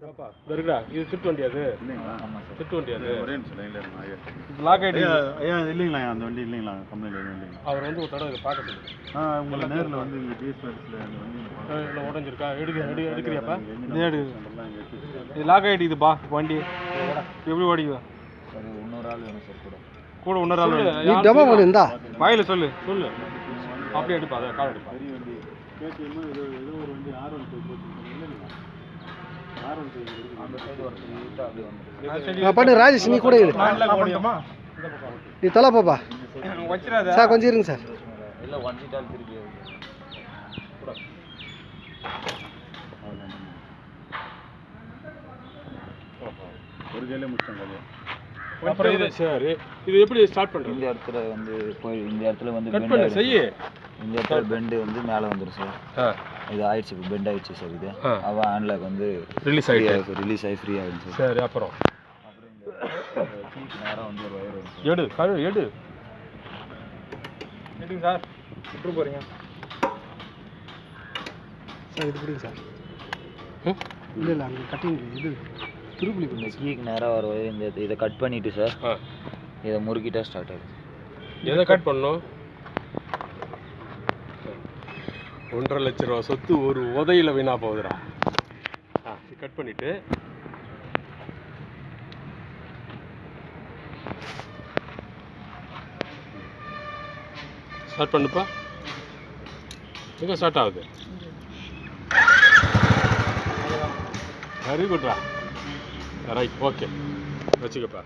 இந்த இருக்குடா இது திருட்டு வண்டி அது. வண்டி அது. ஒரே நிமிஷம் லாக் ஆகிட்டு ஐயா. இல்லைங்களா அந்த வண்டி இல்லைங்களா? கம்பெனியில் இல்லைங்களா? அவர் வந்து ஒரு தடவை பார்க்க சொல்லுங்க ஆ உங்களை நேரில் வந்து இங்கே டிஎஸ்பிஎஸ்ல அந்த வண்டி இல்லை உடஞ்சிருக்கா? எடுக்க எடு எடுக்கிறியாப்பா? இதே எடு நம்பர்லாம் இங்கே வச்சு இது லாக் வண்டி. எப்படி ஓடிக்குவா இன்னொரு ஆள் வேணும் சார் கூட. கூட இன்னொரு ஆள் நீ டெமோ பண்ணு இந்தா வாயில சொல்லு சொல்லு. அப்படியே எடுப்பா அதை கால் எடுப்பா. பெரிய வண்டி. கேடிஎம் ஏதோ ஏதோ ஒரு வண்டி ஆர் ஒன் ஃபைவ் பண்ணு ராஜேஷ் நீ கூட இரு. நீ தலை பாப்பா. சார் கொஞ்சம் இருங்க சார். இல்லை ஒன் சீட்டால் திருப்பி ஒரு கையிலே முடிச்சாங்க அது அப்புறம் இது சரி இது எப்படி ஸ்டார்ட் இந்த பண்றது இடத்துல வந்து போய் இந்த இடத்துல வந்து கட் பண்ணு. செய்யு. இந்த இடத்துல பெண்டு வந்து மேலே வந்துடும் சார். இது ஆயிடுச்சு இப்போ பெண்ட் ஆயிடுச்சு சார் இது. அவன் ஹேண்ட்லாக் வந்து ரிலீஸ் ஆயிட்டு ரிலீஸ் ஆகி ஃப்ரீ ஆகிடும் சார் அப்புறம் நேராக வந்து ஒரு வயர் வரும் எடு கழு எடு. எடுங்க சார் விட்டு போறீங்க. சார் இது பிடிங்க சார் இல்லை இல்லை அங்கே கட்டிங் இது திருப்புளி இந்த கீக்கு நேராக வர வயர் இந்த இதை கட் பண்ணிட்டு சார் இதை முறுக்கிட்டா ஸ்டார்ட் ஆகுது எதை கட் பண்ணணும்? ஒன்றரை லட்ச ரூபா சொத்து ஒரு உதையில் வீணா போகுதுடா. ஆ கட் பண்ணிட்டு. ஸ்டார்ட் பண்ணுப்பா. எங்கே ஸ்டார்ட் ஆகுது? வெரி குட்ரா ரைட் ஓகே வச்சுக்கப்பா.